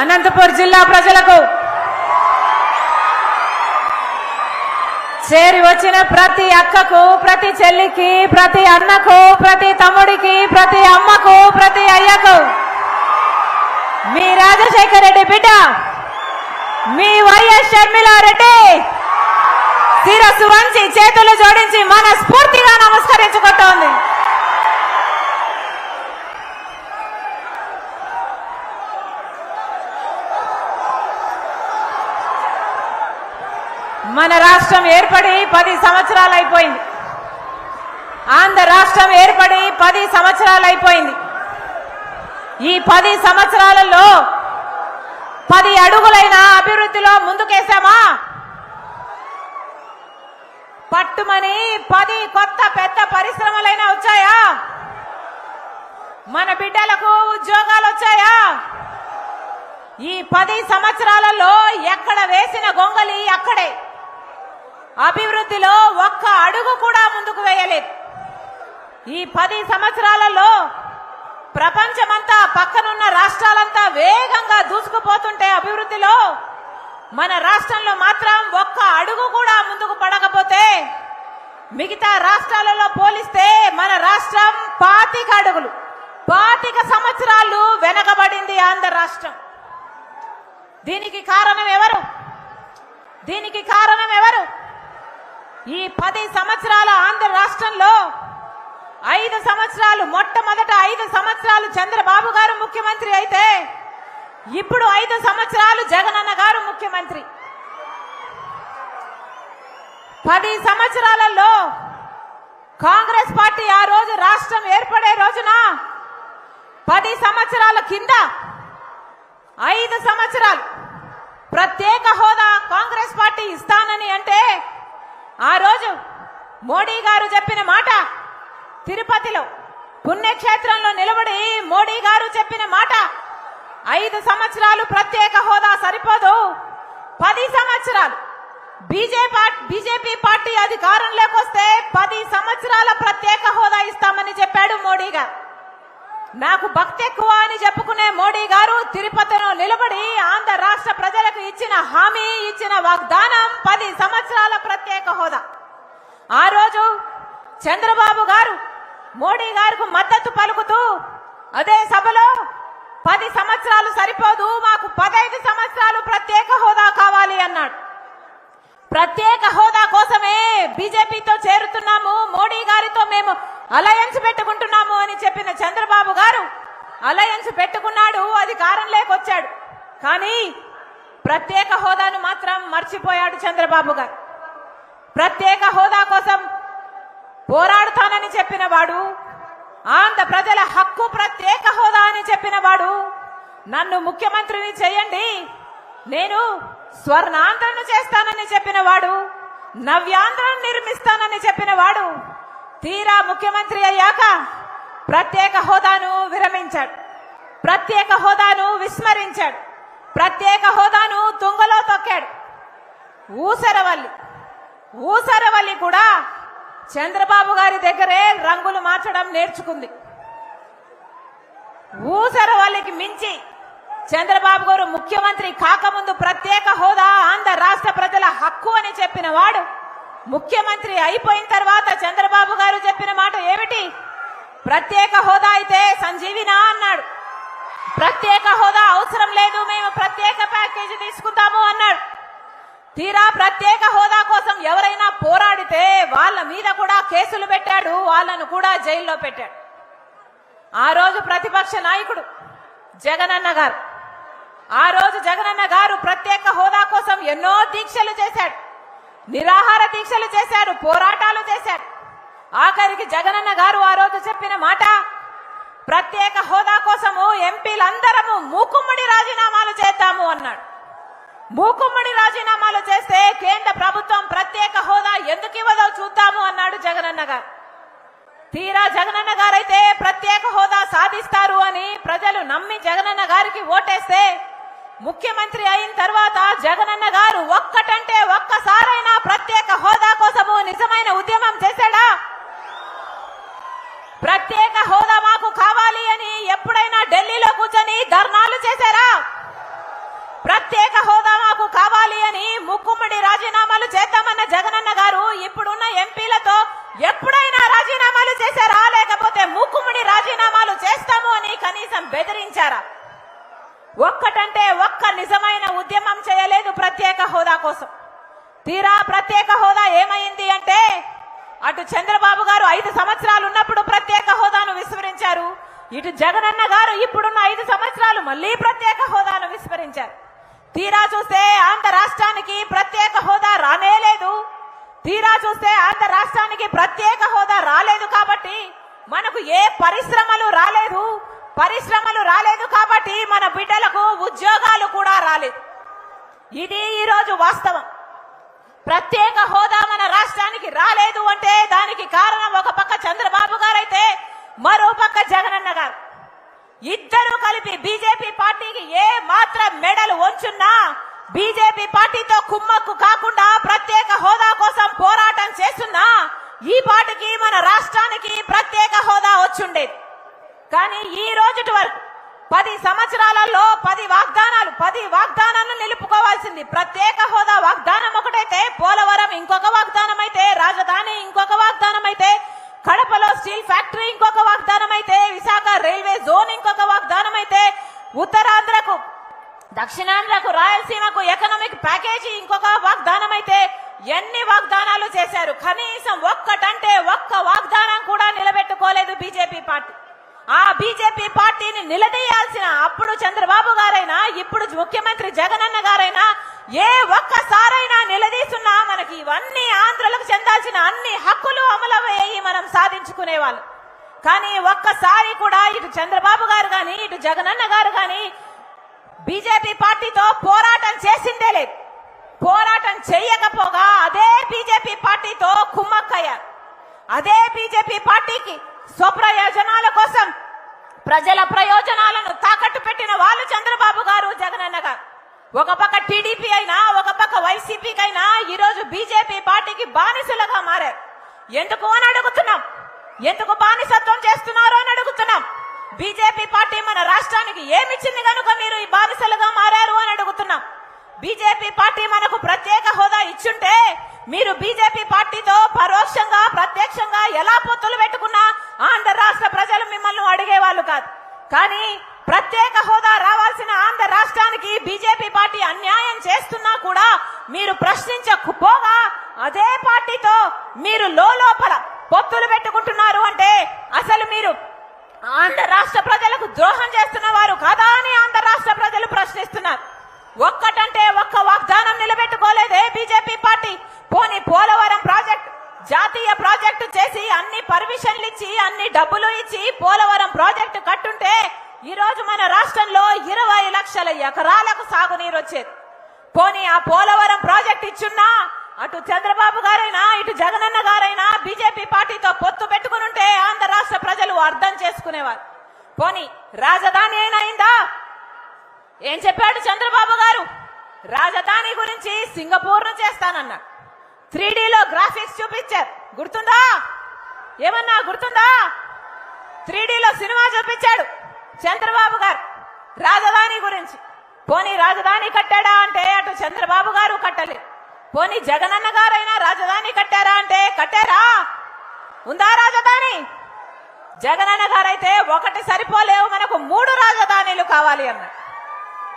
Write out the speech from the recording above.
అనంతపూర్ జిల్లా ప్రజలకు చేరి వచ్చిన ప్రతి అక్కకు ప్రతి చెల్లికి ప్రతి అన్నకు ప్రతి తమ్ముడికి ప్రతి అమ్మకు ప్రతి అయ్యకు మీ రాజశేఖర రెడ్డి బిడ్డ మీ వైఎస్ షర్మిలారెడ్డి శిరస్సు వంచి చేతులు జోడించి మనస్ఫూర్తిగా నమస్కరించుకుంటోంది. మన రాష్ట్రం ఏర్పడి పది సంవత్సరాలు అయిపోయింది. ఆంధ్ర రాష్ట్రం ఏర్పడి పది సంవత్సరాలు అయిపోయింది. ఈ పది సంవత్సరాలలో పది అడుగులైన అభివృద్ధిలో ముందుకేసామా పట్టుమని పది కొత్త పెద్ద పరిశ్రమలైనా వచ్చాయా? మన బిడ్డలకు ఉద్యోగాలు వచ్చాయా? ఈ పది సంవత్సరాలలో ఎక్కడ వేసిన గొంగలి అక్కడే. అభివృద్ధిలో ఒక్క అడుగు కూడా ముందుకు వేయలేదు. ఈ పది సంవత్సరాలలో ప్రపంచమంతా పక్కనున్న రాష్ట్రాలంతా వేగంగా దూసుకుపోతుంటే అభివృద్ధిలో మన రాష్ట్రంలో మాత్రం ఒక్క అడుగు కూడా ముందుకు పడకపోతే మిగతా రాష్ట్రాలలో పోలిస్తే మన రాష్ట్రం పాతిక అడుగులు పాతిక సంవత్సరాలు వెనకబడింది ఆంధ్ర రాష్ట్రం. దీనికి కారణం ఎవరు? దీనికి కారణం ఎవరు? ఈ పది సంవత్సరాల ఆంధ్ర రాష్ట్రంలో ఐదు సంవత్సరాలు మొట్టమొదట ఐదు సంవత్సరాలు చంద్రబాబు గారు ముఖ్యమంత్రి అయితే ఇప్పుడు ఐదు సంవత్సరాలు జగనన్న గారు ముఖ్యమంత్రి. పది సంవత్సరాలలో కాంగ్రెస్ పార్టీ ఆ రోజు రాష్ట్రం ఏర్పడే రోజున పది సంవత్సరాల కింద ఐదు సంవత్సరాలు ప్రత్యేక హోదా కాంగ్రెస్ పార్టీ ఇస్తానని అంటే ఆ రోజు మోడీ గారు చెప్పిన మాట తిరుపతిలో పుణ్యక్షేత్రంలో నిలబడి మోడీ గారు చెప్పిన మాట ఐదు సంవత్సరాలు ప్రత్యేక హోదా సరిపోదు. పది సంవత్సరాలు బీజేపీ బీజేపీ పార్టీ అధికారంలోకి వస్తే పది సంవత్సరాల ప్రత్యేక హోదా ఇస్తామని చెప్పాడు మోడీ గారు. నాకు భక్తి ఎక్కువ అని చెప్పుకునే మోడీ గారు తిరుపతిలో నిలబడి ఆంధ్ర రాష్ట్ర ప్రజలకు ఇచ్చిన హామీ ఇచ్చిన వాగ్దానం పది సంవత్సరాల ప్రత్యేక హోదా. ఆ రోజు చంద్రబాబు గారు మోడీ గారికి మద్దతు పలుకుతూ అదే సభలో పది సంవత్సరాలు సరిపోదు మాకు పదైదు సంవత్సరాలు ప్రత్యేక హోదా కావాలి అన్నాడు. ప్రత్యేక హోదా కోసమే బీజేపీతో చేరుతున్నాము మోడీ గారితో మేము అలయన్స్ పెట్టుకుంటున్నాము అని చెప్పిన చంద్రబాబు గారు అలయన్స్ పెట్టుకున్నాడు అధికారం లేకొచ్చాడు. కానీ ప్రత్యేక హోదాను మాత్రం మర్చిపోయాడు చంద్రబాబు గారు. ప్రత్యేక హోదా కోసం పోరాడుతానని చెప్పిన వాడు ఆంధ్ర ప్రజల హక్కు ప్రత్యేక హోదా అని చెప్పిన వాడు నన్ను ముఖ్యమంత్రిని చేయండి నేను స్వర్ణాంధ్రను చేస్తానని చెప్పిన వాడు నవ్యాంధ్రను నిర్మిస్తానని చెప్పిన వాడు తీరా ముఖ్యమంత్రి అయ్యాక ప్రత్యేక హోదాను విరమించాడు ప్రత్యేక హోదాను విస్మరించాడు. ప్రత్యేక హోదాను తుంగలో తొక్కాడు. ఊసరవల్లి. ఊసరవల్లి కూడా చంద్రబాబు గారి దగ్గరే రంగులు మార్చడం నేర్చుకుంది. ఊసరవల్లికి మించి చంద్రబాబు గారు ముఖ్యమంత్రి కాకముందు ప్రత్యేక హోదా ఆంధ్ర రాష్ట్ర ప్రజల హక్కు అని చెప్పిన వాడు ముఖ్యమంత్రి అయిపోయిన తర్వాత చంద్రబాబు గారు చెప్పిన మాట ఏమిటి? ప్రత్యేక హోదా అయితే సంజీవినా అన్నాడు. ప్రత్యేక హోదా అవసరం లేదు మేము ప్రత్యేక ప్యాకేజీ తీసుకుంటాము అన్నాడు. తీరా ప్రత్యేక హోదా కోసం ఎవరైనా పోరాడితే వాళ్ళ మీద కూడా కేసులు పెట్టాడు వాళ్ళను కూడా జైల్లో పెట్టాడు. ఆ రోజు ప్రతిపక్ష నాయకుడు జగనన్న గారు. ఆ రోజు జగనన్న గారు ప్రత్యేక హోదా కోసం ఎన్నో దీక్షలు చేశాడు. నిరాహార దీక్షలు చేశారు పోరాటాలు చేశాడు. ఆఖరికి జగనన్న గారు ఆ రోజు చెప్పిన మాట ప్రత్యేక హోదా కోసము ఎంపీలందరము మూకుమ్మడి రాజీనామాలు చేద్దాము అన్నాడు. మూకుమ్మడి రాజీనామాలు చేస్తే కేంద్ర ప్రభుత్వం ప్రత్యేక హోదా ఎందుకు ఇవ్వదో చూద్దాము అన్నాడు జగనన్న గారు. తీరా జగనన్న గారైతే ప్రత్యేక హోదా సాధిస్తారు అని ప్రజలు నమ్మి జగనన్న గారికి ఓటేస్తే ముఖ్యమంత్రి అయిన తర్వాత జగనన్న గారు ఒక్కటంటే ఒక్కసారైనా ప్రత్యేక హోదా కోసము నిజమైన ఉద్యమం చేశాడా? ప్రత్యేక హోదా కావాలి అని ఎప్పుడైనా ఢిల్లీలో కూర్చొని ధర్నాలు చేశారా? ప్రత్యేక హోదా మాకు కావాలి అని ముక్కుముడి రాజీనామాలు చేద్దామన్న జగనన్న గారు ఇప్పుడున్న ఎంపీలతో ఎప్పుడైనా రాజీనామాలు చేశారా? లేకపోతే ముక్కుముడి రాజీనామాలు చేస్తాము అని కనీసం బెదిరించారా? ఒక్కటంటే ఒక్క నిజమైన ఉద్యమం చేయలేదు ప్రత్యేక హోదా కోసం. తీరా ప్రత్యేక హోదా ఏమైంది అంటే అటు చంద్రబాబు గారు ఐదు సంవత్సరాలు ఉన్న ఇటు జగనన్న గారు ఇప్పుడున్న ఐదు సంవత్సరాలు మళ్ళీ ప్రత్యేక హోదాను విస్మరించారు. తీరా చూస్తే ఆంధ్ర రాష్ట్రానికి ప్రత్యేక హోదా రానే లేదు. తీరా చూస్తే ఆంధ్ర రాష్ట్రానికి ప్రత్యేక హోదా రాలేదు కాబట్టి మనకు ఏ పరిశ్రమలు రాలేదు. పరిశ్రమలు రాలేదు కాబట్టి మన బిడ్డలకు ఉద్యోగాలు కూడా రాలేదు. ఇది ఈరోజు వాస్తవం. ప్రత్యేక హోదా మన రాష్ట్రానికి రాలేదు అంటే దానికి కారణం ఒక పక్క చంద్రబాబు గారైతే మరో పక్క జగనన్న గారు. ఇద్దరు కలిపి బీజేపీ పార్టీకి ఏ మాత్రం మెడలు వంచున్నా బీజేపీ పార్టీతో కుమ్మక్కు కాకుండా ప్రత్యేక హోదా కోసం పోరాటం చేస్తున్నా ఈ పాటికి మన రాష్ట్రానికి ప్రత్యేక హోదా వచ్చుండేది. కానీ ఈ రోజుటి వరకు పది సంవత్సరాలలో పది వాగ్దానాలు పది వాగ్దానాలను నిలుపుకోవాల్సింది ప్రత్యేక హోదా వాగ్దానం ఒకటైతే పోలవరం ఇంకొక వాగ్దానం అయితే రాజధాని ఇంకొక వాగ్దానం అయితే కడపలో స్టీల్ ఫ్యాక్టరీ ఇంకొక వాగ్దానం అయితే విశాఖ రైల్వే జోన్ ఇంకొక వాగ్దానం అయితే ఉత్తరాంధ్రకు దక్షిణాంధ్రకు రాయలసీమకు ఎకనామిక్ ప్యాకేజీ ఇంకొక వాగ్దానం అయితే ఎన్ని వాగ్దానాలు చేశారు? కనీసం ఒక్కటంటే ఒక్క వాగ్దానం కూడా నిలబెట్టుకోలేదు బీజేపీ పార్టీ. ఆ బీజేపీ పార్టీని నిలదీయాల్సిన అప్పుడు చంద్రబాబు గారైనా ఇప్పుడు ముఖ్యమంత్రి జగనన్న గారైనా ఏ ఒక్కసారైనా నిలదీ మనకి ఇవన్నీ ఆంధ్రులకు చెందాల్సిన అన్ని హక్కులు అమలయ్యి మనం సాధించుకునే వాళ్ళు కానీ ఒక్కసారి కూడా ఇటు చంద్రబాబు గారు కానీ ఇటు జగనన్న గారు కానీ బీజేపీ పార్టీతో పోరాటం చేసిందే లేదు. పోరాటం చేయకపోగా అదే బీజేపీ పార్టీతో కుమ్మక్కయ్యారు. అదే బీజేపీ పార్టీకి స్వప్రయోజనాల కోసం ప్రజల ప్రయోజనాలను తాకట్టు పెట్టిన వాళ్ళు చంద్రబాబు గారు జగనన్న గారు. ఒక పక్క టీడీపీ అయినా ఒక పక్క వైసీపీకైనా ఈరోజు బీజేపీ పార్టీకి బానిసలుగా మారారు. ఎందుకు అని అడుగుతున్నాం. ఎందుకు బానిసత్వం చేస్తున్నారు అని అడుగుతున్నాం. బీజేపీ పార్టీ మన రాష్ట్రానికి ఏమిచ్చింది కనుక మీరు ఈ బానిసలుగా మారారు అని అడుగుతున్నాం. బీజేపీ పార్టీ మనకు ప్రత్యేక హోదా ఇచ్చుంటే మీరు బీజేపీ పార్టీతో పరోక్షంగా ప్రత్యక్షంగా ఎలా పొత్తులు పెట్టుకున్నా ఆంధ్ర రాష్ట్ర ప్రజలు మిమ్మల్ని అడిగేవాళ్ళు కాదు. కానీ ప్రత్యేక హోదా రావాల్సిన ఆంధ్ర రాష్ట్రానికి బీజేపీ పార్టీ అన్యాయం చేస్తున్నా కూడా మీరు ప్రశ్నించకపోగా అదే పార్టీతో మీరు లోపల పొత్తులు పెట్టుకుంటున్నారు అంటే అసలు మీరు ఆంధ్ర రాష్ట్ర ప్రజలకు ద్రోహం చేస్తున్న వారు కాదా అని ఆంధ్ర రాష్ట్ర ప్రజలు ప్రశ్నిస్తున్నారు. ఒక్కటంటే ఒక్క వాగ్దానం నిలబెట్టుకోలేదే బీజేపీ పార్టీ. పోని పోలవరం ప్రాజెక్ట్ జాతీయ ప్రాజెక్టు చేసి అన్ని పర్మిషన్లు ఇచ్చి అన్ని డబ్బులు ఇచ్చి పోలవరం ప్రాజెక్టు కట్టుంటే ఈ రోజు మన రాష్ట్రంలో ఇరవై లక్షల ఎకరాలకు సాగునీరు వచ్చేది. పోనీ ఆ పోలవరం ప్రాజెక్ట్ ఇచ్చున్నా అటు చంద్రబాబు గారైనా ఇటు జగనన్న గారైనా బీజేపీ పార్టీతో పొత్తు పెట్టుకుని ఉంటే ఆంధ్ర రాష్ట్ర ప్రజలు అర్థం చేసుకునేవారు. పోనీ రాజధాని అయినా ఏం చెప్పాడు చంద్రబాబు గారు? రాజధాని గురించి సింగపూర్ను చేస్తానన్నాడు త్రీ లో గ్రాఫిక్స్ చూపించారు. గుర్తుందా? ఏమన్నా గుర్తుందా? త్రీ లో సినిమా చూపించాడు చంద్రబాబు గారు. రాజధాని గురించి. పోనీ రాజధాని కట్టాడా అంటే అటు చంద్రబాబు గారు కట్టలే పోనీ జగనన్న గారైనా రాజధాని కట్టారా అంటే కట్టారా? ఉందా రాజధాని? జగనన్న గారైతే ఒకటి సరిపోలేవు మనకు మూడు రాజధానిలు కావాలి అన్నారు.